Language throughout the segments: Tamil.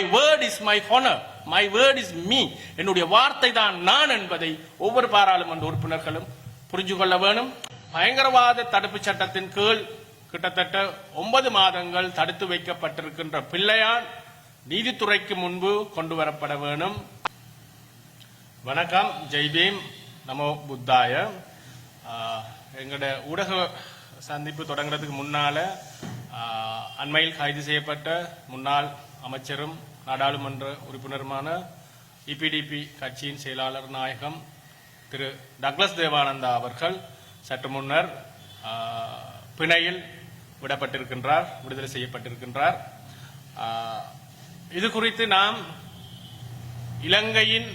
My word is my honour my word is me என்னுடைய வார்த்தை தான் நான் என்பதை ஒவ்வொரு பாராளுமன்ற உறுப்பினர்களும் புரிஞ்சு கொள்ள வேணும். பயங்கரவாத தடுப்பு சட்டத்தின் கீழ் கிட்டத்தட்ட ஒன்பது மாதங்கள் தடுத்து வைக்கப்பட்டிருக்கின்ற பிள்ளையான் நீதித்துறைக்கு முன்பு கொண்டு வரப்பட வேணும். வணக்கம். ஜெய்பீம் நமோ புத்தாய. எங்களோட ஊடக சந்திப்பு தொடங்குறதுக்கு முன்னால அண்மையில் கைது செய்யப்பட்ட முன்னாள் அமைச்சரும் நாடாளுமன்ற உறுப்பினருமான இபிடிபி கட்சியின் செயலாளர் நாயகம் திரு டக்ளஸ் தேவானந்தா அவர்கள் சற்று முன்னர் பிணையில் விடப்பட்டிருக்கின்றார் விடுதலை செய்யப்பட்டிருக்கின்றார். இது குறித்து நாம் இலங்கையின்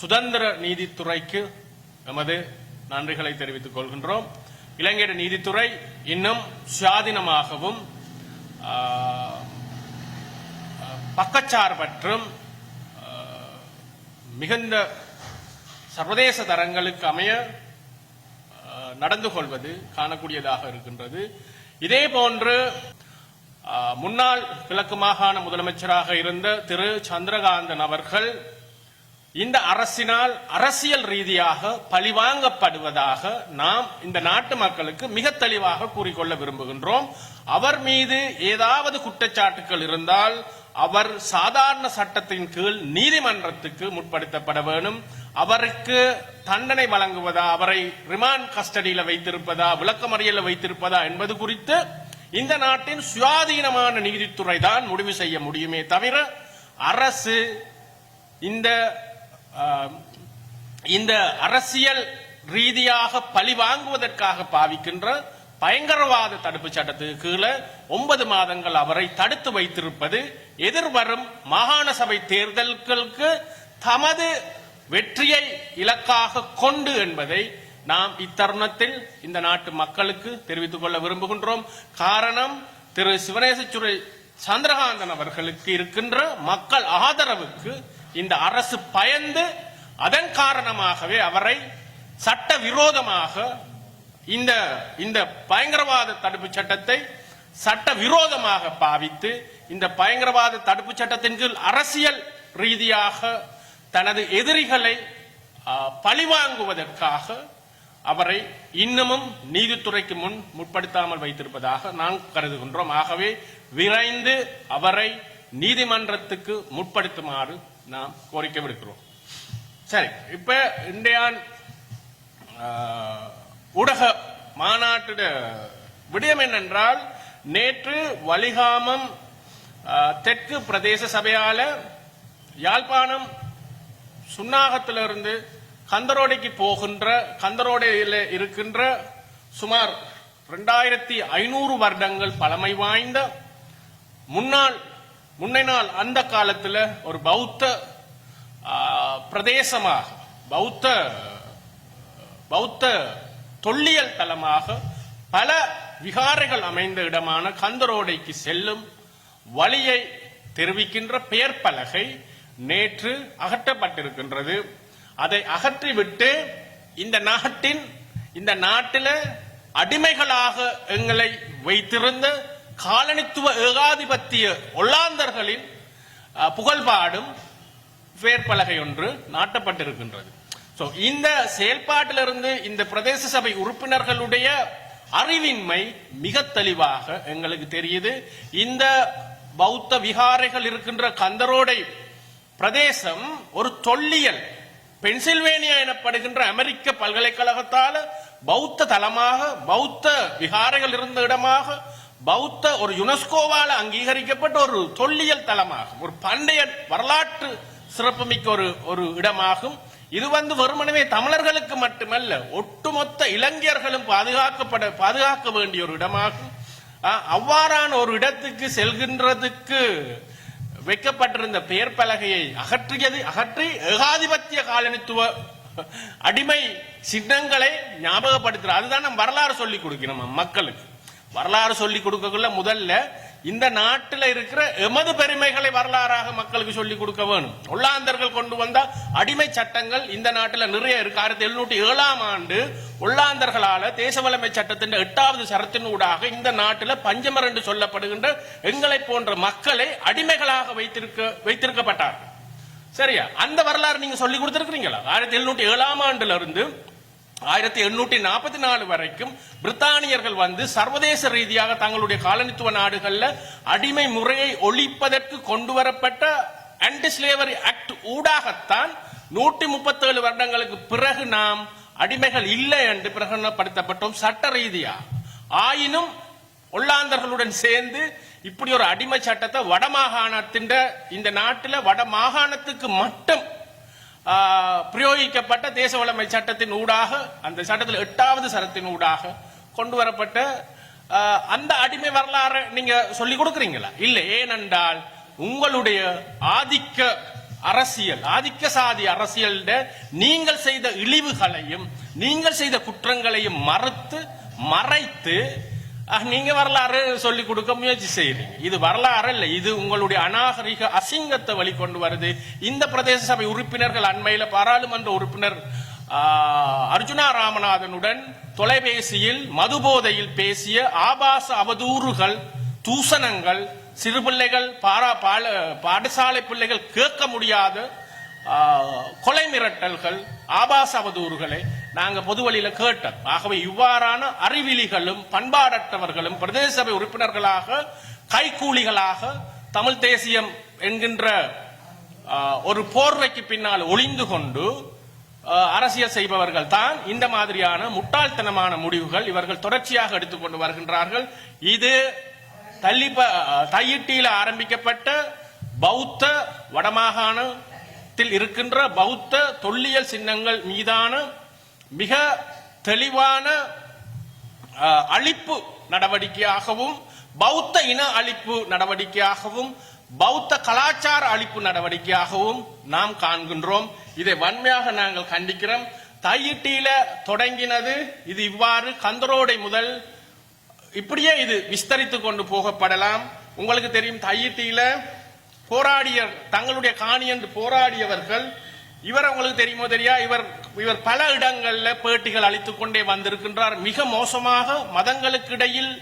சுதந்திர நீதித்துறைக்கு எமது நன்றிகளை தெரிவித்துக் கொள்கின்றோம். இலங்கையின் நீதித்துறை இன்னும் சுயாதீனமாகவும் பக்கச்சார்பற்றும் மிகுந்த சர்வதேச தரங்களுக்கு அமைய நடந்து கொள்வது காணக்கூடியதாக இருக்கின்றது. இதே போன்று முன்னாள் கிழக்கு மாகாண முதலமைச்சராக இருந்த திரு சந்திரகாந்தன் அவர்கள் இந்த அரசினால் அரசியல் ரீதியாக பழிவாங்கப்படுவதாக நாம் இந்த நாட்டு மக்களுக்கு மிக தெளிவாக கூறிக்கொள்ள விரும்புகின்றோம். அவர் மீது ஏதாவது குற்றச்சாட்டுகள் இருந்தால் அவர் சாதாரண சட்டத்தின் கீழ் நீதிமன்றத்துக்கு முற்படுத்தப்பட வேண்டும். அவருக்கு தண்டனை வழங்குவதா அவரை ரிமாண்ட் கஸ்டடியில் வைத்திருப்பதா விளக்கமறியல வைத்திருப்பதா என்பது குறித்து இந்த நாட்டின் சுயாதீனமான நீதித்துறை தான் முடிவு செய்ய முடியுமே தவிர அரசு இந்த இந்த அரசியல் ரீதியாக பழி வாங்குவதற்காக பாவிக்கின்ற பயங்கரவாத தடுப்பு சட்டத்துக்கு கீழே ஒன்பது மாதங்கள் அவரை தடுத்து வைத்திருப்பது எதிர்வரும் மாகாண சபை தேர்தல்களுக்கு தமது வெற்றியை இலக்காக கொண்டு என்பதை நாம் இத்தருணத்தில் இந்த நாட்டு மக்களுக்கு தெரிவித்துக் கொள்ள விரும்புகின்றோம். காரணம் திரு சிவனேசச்சுரை சந்திரகாந்தன் அவர்களுக்கு இருக்கின்ற மக்கள் ஆதரவுக்கு இந்த அரசு பயந்து அதன் காரணமாகவே அவரை சட்ட விரோதமாக இந்த இந்த பயங்கரவாத தடுப்பு சட்டத்தை சட்ட விரோதமாக பாவித்து இந்த பயங்கரவாத தடுப்பு சட்டத்தின் கீழ் அரசியல் ரீதியாக தனது எதிரிகளை பழிவாங்குவதற்காக அவரை இன்னமும் நீதித்துறைக்கு முன் முற்படுத்தாமல் வைத்திருப்பதாக நாம் கருதுகின்றோம். ஆகவே விரைந்து அவரை நீதிமன்றத்துக்கு முற்படுத்துமாறு நாம் கோரிக்கை விடுக்கிறோம் சரி இப்ப இந்தியான் ஊடக மாநாட்டு விடயம் என்னென்றால் நேற்று வலிகாமம் தெற்கு பிரதேச சபையால யாழ்ப்பாணம் சுன்னாகத்திலிருந்து கந்தரோடைக்கு போகின்ற கந்தரோடையில் இருக்கின்ற சுமார் ரெண்டாயிரத்தி ஐநூறு வருடங்கள் பழமை வாய்ந்த முன்னாள் முன்னை நாள் அந்த காலத்துல ஒரு பௌத்த பிரதேசமாக பௌத்த பௌத்த தொல்லியல் தலமாக பல விகாரைகள் அமைந்த இடமான கந்தரோடைக்கு செல்லும் வழியை தெரிவிக்கின்ற பெயர் பலகை நேற்று அகற்றப்பட்டிருக்கின்றது. அதை அகற்றிவிட்டு இந்த நாட்டின் இந்த நாட்டில அடிமைகளாக எங்களை வைத்திருந்த காலனித்துவ ஏகாதிபத்திய ஒல்லாந்தர்களின் புகழ்பாடும் வேர்பலகை ஒன்று நாட்டப்பட்டிருக்கின்றது. ஸோ இந்த செயல்பாட்டிலிருந்து இந்த பிரதேச சபை உறுப்பினர்களுடைய அறிவின்மை மிக தெளிவாக எங்களுக்கு தெரியுது. இந்த பௌத்த விகாரைகள் இருக்கின்ற கந்தரோடை பிரதேசம் ஒரு தொல்லியல் பென்சில்வேனியா எனப்படுகின்ற அமெரிக்க பல்கலைக்கழகத்தால் பௌத்த தலமாக பௌத்த விகாரைகள் இருந்த இடமாக பௌத்த ஒரு யுனெஸ்கோவால் அங்கீகரிக்கப்பட்ட ஒரு தொல்லியல் தலமாகும் ஒரு பண்டைய வரலாற்று சிறப்புமிக்க ஒரு ஒரு இடமாகும். இது வந்து வெறுமனவே தமிழர்களுக்கு மட்டுமல்ல ஒட்டுமொத்த இளைஞர்களும் பாதுகாக்கப்பட பாதுகாக்க வேண்டிய ஒரு இடமாகும். அவ்வாறான ஒரு இடத்துக்கு செல்கின்றதுக்கு வைக்கப்பட்டிருந்த பெயர் பலகையை அகற்றியது அகற்றி ஏகாதிபத்திய காலனித்துவ அடிமை சின்னங்களை ஞாபகப்படுத்துற அதுதான் நம்ம வரலாறு சொல்லி கொடுக்கணும் நம்ம மக்களுக்கு. வரலாறு சொல்லி கொடுக்கக்குள்ள முதல்ல இந்த நாட்டில் இருக்கிற எமது பெருமைகளை வரலாறாக மக்களுக்கு சொல்லிக் கொடுக்க வேணும். ஒல்லாந்தர்கள் கொண்டு வந்த அடிமை சட்டங்கள் இந்த நாட்டில் நிறைய இருக்கு. ஆயிரத்தி எழுநூற்றி ஏழாம் ஆண்டு ஒல்லாந்தர்களால தேசவலமை சட்டத்தின் எட்டாவது சரத்தின் ஊடாக இந்த நாட்டில் பஞ்சமர் என்று சொல்லப்படுகின்ற எங்களை போன்ற மக்களை அடிமைகளாக வைத்திருக்க வைத்திருக்கப்பட்டார்கள். சரியா? அந்த வரலாறு நீங்க சொல்லி கொடுத்திருக்கிறீங்களா? ஆயிரத்தி எழுநூற்றி ஏழாம் ஆண்டுல இருந்து ஆயிரத்தி எண்ணூற்றி நாற்பத்தி நாலு வரைக்கும் பிரித்தானியர்கள் வந்து சர்வதேச ரீதியாக தங்களுடைய காலனித்துவ நாடுகள்ல அடிமை முறையை ஒழிப்பதற்கு கொண்டு வரப்பட்ட ஆன்டி ஸ்லேவரி ஆக்ட் ஊடாகத்தான் நூற்றி முப்பத்தேழு வருடங்களுக்கு பிறகு நாம் அடிமைகள் இல்லை என்று பிரகடனப்படுத்தப்பட்டோம் சட்ட ரீதியா. ஆயினும் ஒல்லாந்தர்களுடன் சேர்ந்து இப்படி ஒரு அடிமை சட்டத்தை வடமாகாணத்தின் இந்த நாட்டில் வட மாகாணத்துக்கு மட்டும் பிரயோகிக்கப்பட்ட தேச வளமை சட்டத்தின் ஊடாக அந்த சட்டத்தில் எட்டாவது சரத்தின் ஊடாக கொண்டு வரப்பட்ட அந்த அடிமை வரலாறு நீங்க சொல்லி கொடுக்குறீங்களா? இல்லை ஏனென்றால் உங்களுடைய ஆதிக்க அரசியல் ஆதிக்க சாதி அரசியல் நீங்கள் செய்த இழிவுகளையும் நீங்கள் செய்த குற்றங்களையும் மறுத்து மறைத்து நீங்க வரலாறு சொல்லி கொடுக்க முயற்சி செய்யறீங்க இது வரலாறு இல்ல இது உங்களுடைய அநாகரிக அசிங்கத்தை வெளிக்கொண்டு வருது. இந்த பிரதேச சபை உறுப்பினர்கள் அண்மையில பாராளுமன்ற உறுப்பினர் அர்ஜுனா ராமநாதனுடன் தொலைபேசியில் மதுபோதையில் பேசிய ஆபாச அவதூறுகள் தூசணங்கள் சிறு பிள்ளைகள் பாரா பால பாடசாலை பிள்ளைகள் கேட்க முடியாத கொலை மிரட்டல்கள் ஆபாச அவதூறுகளை நாங்கள் பொது வழியில கேட்டோம். ஆகவே இவ்வாறான அறிவிலிகளும் பண்பாடற்றவர்களும் பிரதேச சபை உறுப்பினர்களாக கைக்கூலிகளாக தமிழ் தேசியம் என்கின்ற ஒரு போர்வைக்கு பின்னால் ஒளிந்து கொண்டு அரசியல் செய்பவர்கள் தான் இந்த மாதிரியான முட்டாள்தனமான முடிவுகள் இவர்கள் தொடர்ச்சியாக எடுத்துக்கொண்டு வருகின்றார்கள். இது தள்ளி தையிட்டியில் ஆரம்பிக்கப்பட்ட பௌத்த வடமாகாணத்தில் இருக்கின்ற பௌத்த தொல்லியல் சின்னங்கள் மீதான மிக தெளிவான அழிப்பு நடவடிக்கையாகவும் பௌத்த இன அழிப்பு நடவடிக்கையாகவும் பௌத்த கலாச்சார அழிப்பு நடவடிக்கையாகவும் நாம் காண்கின்றோம். இதை வன்மையாக நாங்கள் கண்டிக்கிறோம். தையிட்டியில தொடங்கினது இது இவ்வாறு கந்தரோடை முதல் இப்படியே இது விஸ்தரித்து கொண்டு போகப்படலாம். உங்களுக்கு தெரியும் தையிட்டியில போராடிய தங்களுடைய காணி என்று போராடியவர்கள் இவர் உங்களுக்கு தெரியுமோ தெரியா? இவர் இவர் பல இடங்களில் பேட்டிகள் அளித்துக் கொண்டே வந்திருக்கின்றார். மிக மோசமாக மதங்களுக்கு இடையில்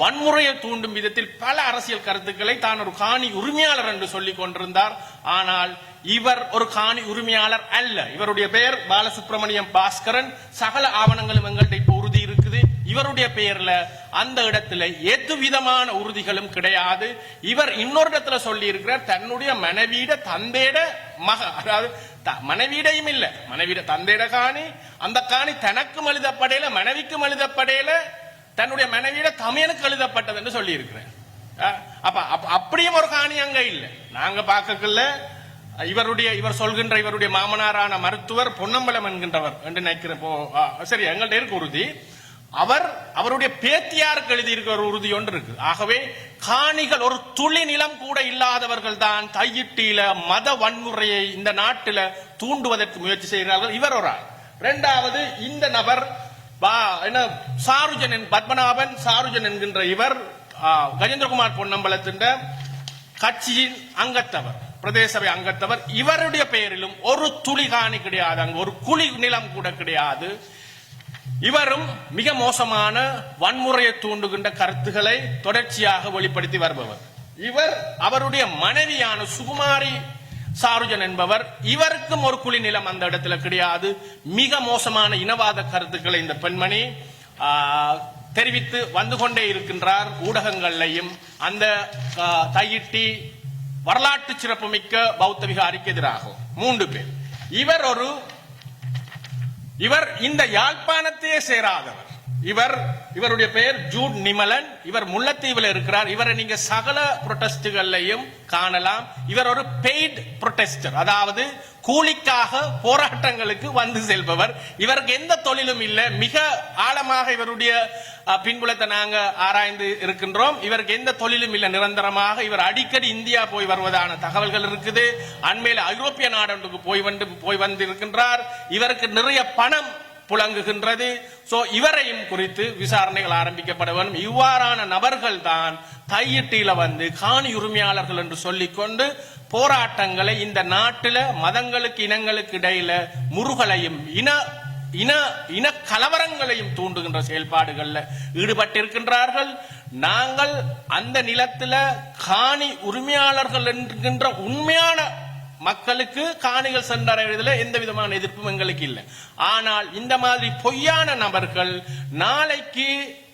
வன்முறையை தூண்டும் விதத்தில் பல அரசியல் கருத்துக்களை தான் ஒரு காணி உரிமையாளர் என்று சொல்லிக் கொண்டிருந்தார். ஆனால் இவர் ஒரு காணி உரிமையாளர் அல்ல. இவருடைய பெயர் பாலசுப்ரமணியம் பாஸ்கரன். சகல ஆவணங்களும் எங்கள்கிட்ட இப்போ உறுதி இருக்குது. இவருடைய பெயர்ல அந்த இடத்துல எது விதமான உறுதிகளும் கிடையாது. இவர் இன்னொரு இடத்துல சொல்லி இருக்கிறார் தன்னுடைய மனைவியிட தந்தையிட மக அதாவது த- மனைவியிடையும் இல்லை. மனைவியிட தந்தையிட காணி அந்த காணி தனக்கும் எழுதப்படையில மனைவிக்கும் எழுதப்படையில தன்னுடைய மனைவியிட தமையனுக்கு எழுதப்பட்டது என்று சொல்லி இருக்கிறேன் அப்ப அப்படியும் ஒரு காணி அங்க இல்லை. நாங்க பார்க்கல இவருடைய இவர் சொல்கின்ற இவருடைய மாமனாரான மருத்துவர் பொன்னம்பலம் என்கின்றவர் என்று நினைக்கிறப்போ சரி எங்கள்கிட்ட இருக்கு உறுதி. அவர் அவருடைய பேத்தியாருக்கு எழுதியிருக்கிற ஒரு உறுதி ஒன்று இருக்கு. ஆகவே காணிகள் ஒரு துளி நிலம் கூட இல்லாதவர்கள் தான் கையிட்டியில மத வன்முறையை இந்த நாட்டில தூண்டுவதற்கு முயற்சி செய்கிறார்கள். இவர் ஒரு ஆள். இரண்டாவது இந்த நபர் என்ன சாருஜன் என்- பத்மநாபன் சாருஜன் என்கின்ற இவர் கஜேந்திரகுமார் பொன்னம்பலத்தின் கட்சியின் அங்கத்தவர் பிரதேச சபை அங்கத்தவர். இவருடைய பெயரிலும் ஒரு துளி காணி கிடையாது. அங்கு ஒரு குழி நிலம் கூட கிடையாது. இவரும் மிக மோசமான வன்முறையை தூண்டுகின்ற கருத்துக்களை தொடர்ச்சியாக வெளிப்படுத்தி வருபவர். இவர் அவருடைய மனைவியான சுகுமாரி சாருஜன் என்பவர் இவருக்கும் ஒரு குழி நிலம் அந்த இடத்துல கிடையாது. மிக மோசமான இனவாத கருத்துக்களை இந்த பெண்மணி தெரிவித்து வந்து கொண்டே இருக்கின்றார் ஊடகங்கள்லையும். அந்த தையிட்டி வரலாற்று சிறப்புமிக்க பௌத்த விகாரிக்கு எதிராகும் மூன்று பேர். இவர் ஒரு இவர் இந்த யாழ்ப்பாணத்தையே சேராதவர். இவர் இவருடைய பெயர் ஜூட் நிமலன். இவர் முல்லத்தீவில் இருக்கிறார். இவரை நீங்க சகல புரொட்டஸ்டுகள்லையும் காணலாம். இவர் ஒரு பெய்ட் புரொட்டஸ்டர் அதாவது கூலிக்காக போராட்டங்களுக்கு வந்து செல்பவர். இவருக்கு எந்த தொழிலும் இல்லை. மிக ஆழமாக இவருடைய பின்புலத்தை நாங்க ஆராய்ந்து இருக்கின்றோம். இவருக்கு எந்த தொழிலும் இல்லை. நிரந்தரமாக இவர் அடிக்கடி இந்தியா போய் வருவதான தகவல்கள் இருக்குது. அண்மையில் ஐரோப்பிய நாடொன்றுக்கு போய் வந்து போய் வந்து இருக்கின்றார் இவருக்கு நிறைய பணம் புழங்குகின்றது. சோ இவரையும் குறித்து விசாரணைகள் ஆரம்பிக்கப்பட வேண்டும். இவ்வாறான நபர்கள் தான் கையிட்டியில வந்து காணி உரிமையாளர்கள் என்று சொல்லிக்கொண்டு போராட்டங்களை இந்த நாட்டில் மதங்களுக்கு இனங்களுக்கு இடையில முருகலையும் இன இன இன கலவரங்களையும் தூண்டுகின்ற செயல்பாடுகள்ல ஈடுபட்டிருக்கின்றார்கள். நாங்கள் அந்த நிலத்தில் காணி உரிமையாளர்கள் என்கின்ற உண்மையான மக்களுக்கு காணிகள் சென்றடைவதில் எந்த விதமான எதிர்ப்பும் எங்களுக்கு இல்லை. ஆனால் இந்த மாதிரி பொய்யான நபர்கள் நாளைக்கு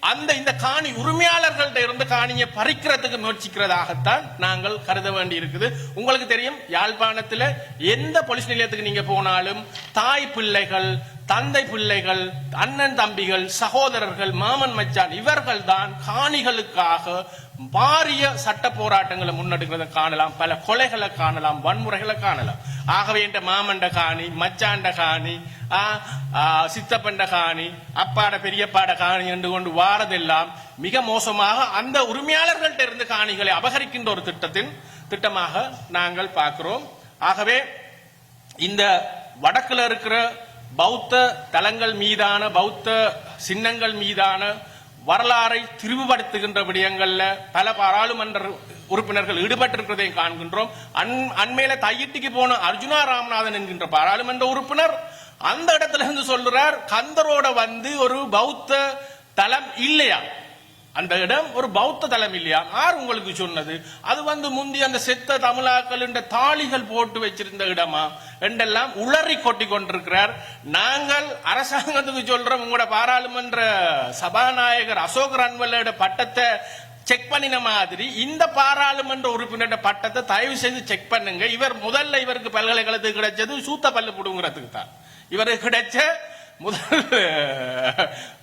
அந்த இந்த காணி உரிமையாளர்கள்ட்ட இருந்து காணியை பறிக்கிறதுக்கு முயற்சிக்கிறதாகத்தான் நாங்கள் கருத வேண்டி இருக்குது உங்களுக்கு தெரியும் யாழ்ப்பாணத்துல எந்த போலீஸ் நிலையத்துக்கு நீங்க போனாலும் தாய் பிள்ளைகள் தந்தை பிள்ளைகள் அண்ணன் தம்பிகள் சகோதரர்கள் மாமன் மச்சான் இவர்கள் தான் காணிகளுக்காக பாரிய சட்ட போராட்டங்களை முன்னெடுக்கிறத காணலாம். பல கொலைகளை காணலாம் வன்முறைகளை காணலாம். ஆகவே என்ற மாமண்ட காணி மச்சாண்ட காணி ஆ, சித்தப்பண்ட காணி அப்பாட பெரியப்பாட காணி என்று கொண்டு வாரதெல்லாம் மிக மோசமாக அந்த உரிமையாளர்கள்ட்ட இருந்து காணிகளை அபகரிக்கின்ற ஒரு திட்டத்தின் திட்டமாக நாங்கள் பார்க்கிறோம். ஆகவே இந்த வடக்குல இருக்கிற பௌத்த தலங்கள் மீதான பௌத்த சின்னங்கள் மீதான வரலாறை திரிவுபடுத்துகின்ற விடயங்கள்ல பல பாராளுமன்ற உறுப்பினர்கள் ஈடுபட்டிருக்கிறதை காண்கின்றோம். அன் அண்மையில தையிட்டிக்கு போன அர்ஜுனா ராமநாதன் என்கின்ற பாராளுமன்ற உறுப்பினர் அந்த இடத்துல இருந்து சொல்றார் கந்தரோட வந்து ஒரு பௌத்த தலம் இல்லையா? அந்த இடம் ஒரு பௌத்த தலம் இல்லையா? யார் உங்களுக்கு சொன்னது? அது வந்து முந்தி அந்த செத்த தமிழாக்கள் என்ற தாளிகள் போட்டு வச்சிருந்த இடமா? என்றெல்லாம் உளறி கொட்டி கொண்டிருக்கிறார். நாங்கள் அரசாங்கத்துக்கு சொல்றோம் உங்களோட பாராளுமன்ற சபாநாயகர் அசோக் ரன்வல்லோட பட்டத்தை செக் பண்ணின மாதிரி இந்த பாராளுமன்ற உறுப்பினரோட பட்டத்தை தயவு செய்து செக் பண்ணுங்க. இவர் முதல்ல இவருக்கு பல்கலைக்கழகத்துக்கு கிடைச்சது சூத்த பல்லு புடுங்கிறதுக்கு தான் இவருக்கு கிடைச்ச முதல்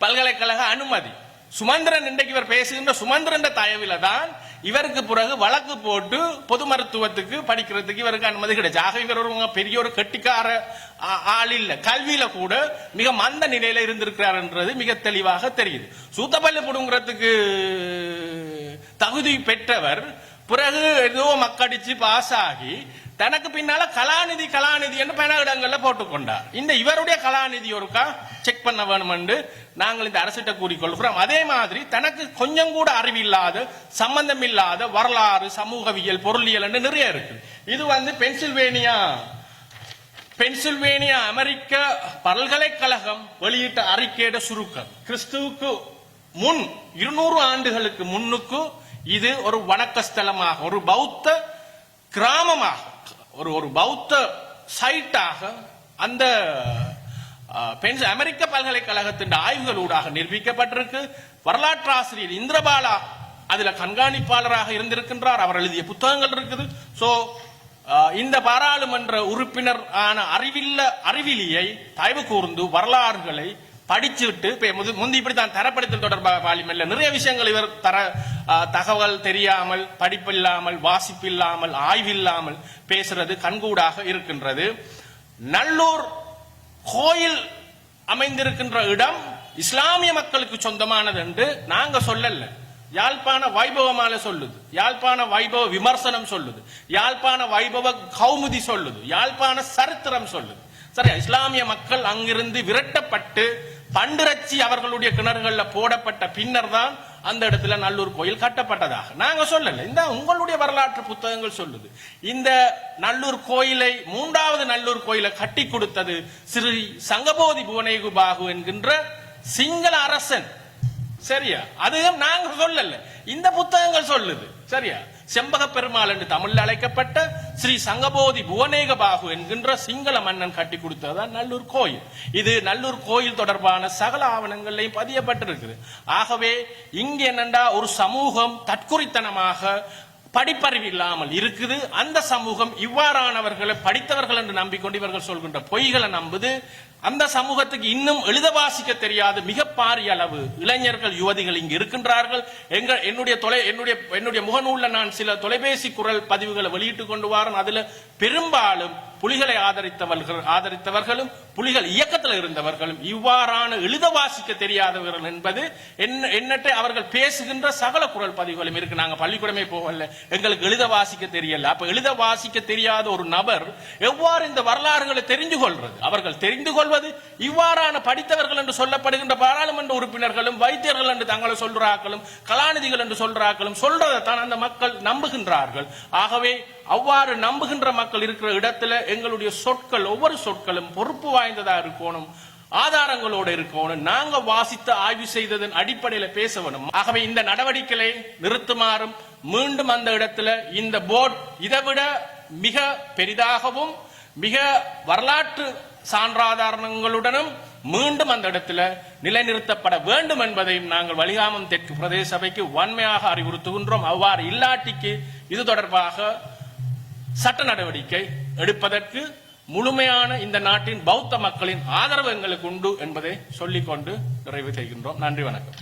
பல்கலைக்கழக அனுமதி. சுமந்திரன் இன்றைக்கு இவர் பேசுகின்ற சுமந்திரன் தயவில தான் இவருக்கு பிறகு வழக்கு போட்டு பொது மருத்துவத்துக்கு படிக்கிறதுக்கு இவருக்கு அனுமதி கிடைச்சு. ஆக இவர் ஒரு பெரிய ஒரு கெட்டிக்கார ஆ- ஆள் இல்ல. கல்வியில கூட மிக மந்த நிலையில இருந்திருக்கிறார்ன்றது மிக தெளிவாக தெரியுது. சூத்தப்பள்ளி புடுங்கிறதுக்கு தகுதி பெற்றவர் பிறகு ஏதோ மக்கடிச்சு பாஸ் ஆகி தனக்கு பின்னால கலாநிதி கலாநிதி என்று பல இடங்கள்ல போட்டுக்கொண்டார் இந்த இவருடைய கலாநிதி ஒருக்கா செக் பண்ண வேணும் என்று நாங்கள் இந்த அரசிட்ட கூறிக்கொள்கிறோம். அதே மாதிரி தனக்கு கொஞ்சம் கூட அறிவில்லாத சம்பந்தம் இல்லாத வரலாறு சமூகவியல் பொருளியல் என்று நிறைய இருக்கு. இது வந்து பென்சில்வேனியா பென்சில்வேனியா அமெரிக்க பல்கலைக்கழகம் வெளியிட்ட அறிக்கையிட சுருக்கம். கிறிஸ்துவுக்கு முன் இருநூறு ஆண்டுகளுக்கு முன்னுக்கு இது ஒரு வணக்க ஸ்தலமாக ஒரு பௌத்த கிராமமாக ஒரு ஒரு பௌத்த சைட்டாக அந்த பென்ஸ் அமெரிக்க பல்கலைக்கழகத்தின் ஆய்வுகளூடாக நிரூபிக்கப்பட்டிருக்கு. வரலாற்று ஆசிரியர் இந்திரபாலா அதுல கண்காணிப்பாளராக இருந்திருக்கின்றார். அவர் எழுதிய புத்தகங்கள் இருக்குது. சோ இந்த பாராளுமன்ற உறுப்பினர் ஆன அறிவில்ல அறிவிலியை தயவு கூர்ந்து வரலாறுகளை படிச்சுவிட்டு இப்ப முந்தி இப்படி தான் தரப்படுத்தல் தொடர்பாக பாலிமல்ல நிறைய விஷயங்கள் இவர் தர தகவல் தெரியாமல் படிப்பில்லாமல் வாசிப்பில்லாமல் ஆய்வில்லாமல் பேசுறது கண்கூடாக இருக்கின்றது. நல்லூர் கோயில் அமைந்திருக்கின்ற இடம் இஸ்லாமிய மக்களுக்கு சொந்தமானது என்று நாங்க சொல்லல. யாழ்ப்பாண வைபவமால சொல்லுது. யாழ்ப்பாண வைபவ விமர்சனம் சொல்லுது. யாழ்ப்பாண வைபவ கௌமுதி சொல்லுது. யாழ்ப்பாண சரித்திரம் சொல்லுது. சரி இஸ்லாமிய மக்கள் அங்கிருந்து விரட்டப்பட்டு பண்டிரச்சி அவர்களுடைய கிணறுகள்ல போடப்பட்ட பின்னர் தான் அந்த இடத்துல நல்லூர் கோயில் கட்டப்பட்டதாக. நாங்க சொல்லல. இந்த உங்களுடைய வரலாற்று புத்தகங்கள் சொல்லுது. இந்த நல்லூர் கோயிலை மூன்றாவது நல்லூர் கோயிலை கட்டி கொடுத்தது ஸ்ரீ சங்கபோதி புவனேகு பாகு என்கின்ற சிங்கள அரசன். சரியா? அதுவும் நாங்க சொல்லல. இந்த புத்தகங்கள் சொல்லுது. சரியா? செம்பக பெருமாள் என்று தமிழில் அழைக்கப்பட்ட ஸ்ரீ சங்கபோதி புவனேக பாகு என்கின்ற சிங்கள மன்னன் கட்டி கொடுத்ததுதான் நல்லூர் கோயில். இது நல்லூர் கோயில் தொடர்பான சகல ஆவணங்களையும் பதியப்பட்டிருக்குது. ஆகவே இங்கே என்னண்டா ஒரு சமூகம் தற்குறித்தனமாக படிப்பறிவு இல்லாமல் இருக்குது. அந்த சமூகம் இவ்வாறானவர்களை படித்தவர்கள் என்று நம்பிக்கொண்டு இவர்கள் சொல்கின்ற பொய்களை நம்புது. அந்த சமூகத்துக்கு இன்னும் எழுத வாசிக்க தெரியாது. மிக பாரிய அளவு இளைஞர்கள் யுவதிகள் இங்கு இருக்கின்றார்கள். எங்க என்னுடைய தொலை என்னுடைய என்னுடைய முகநூலில் நான் சில தொலைபேசி குரல் பதிவுகளை வெளியிட்டு கொண்டு வரேன். அதுல பெரும்பாலும் புலிகளை ஆதரித்தவர்கள் ஆதரித்தவர்களும் புலிகள் இயக்கத்தில் இருந்தவர்களும் இவ்வாறான எழுத வாசிக்க தெரியாதவர்கள் என்பது என்ன என்னட்டு அவர்கள் பேசுகின்ற சகல குரல் பதிவுகளும் இருக்கு. நாங்க பள்ளிக்கூடமே போகல. எங்களுக்கு எழுத வாசிக்க தெரியல. அப்ப எழுத வாசிக்க தெரியாத ஒரு நபர் எவ்வாறு இந்த வரலாறுகளை தெரிந்து கொள்வது? அவர்கள் தெரிந்து கொள்வது இவ்வாறான படித்தவர்கள் என்று சொல்லப்படுகின்ற பாராளுமன்ற உறுப்பினர்களும் வைத்தியர்கள் என்று தங்களை சொல்றாக்களும் கலாநிதிகள் என்று சொல்றாக்களும் சொல்றதைத்தான் அந்த மக்கள் நம்புகின்றார்கள். ஆகவே அவ்வாறு நம்புகின்ற மக்கள் இருக்கிற இடத்துல எங்களுடைய சொற்கள் ஒவ்வொரு சொற்களும் பொறுப்பு வாய்ந்ததா இருக்கணும் ஆதாரங்களோடு இருக்கணும். நாங்க வாசித்து ஆய்வு செய்ததன் அடிப்படையில பேச வேணும். ஆகவே இந்த நடவடிக்கைகளை நிறுத்துமாறும் மீண்டும் அந்த இடத்துல இந்த போர்ட் இதைவிட மிக பெரிதாகவும் மிக வரலாற்று சான்றாதாரணங்களுடனும் மீண்டும் அந்த இடத்துல நிலைநிறுத்தப்பட வேண்டும் என்பதையும் நாங்கள் வலிகாமம் தெற்கு பிரதேச சபைக்கு வன்மையாக அறிவுறுத்துகின்றோம். அவ்வாறு இல்லாட்டிக்கு இது தொடர்பாக சட்ட நடவடிக்கை எடுப்பதற்கு முழுமையான இந்த நாட்டின் பௌத்த மக்களின் ஆதரவு எங்களுக்கு உண்டு என்பதை சொல்லிக்கொண்டு நிறைவு செய்கின்றோம். நன்றி வணக்கம்.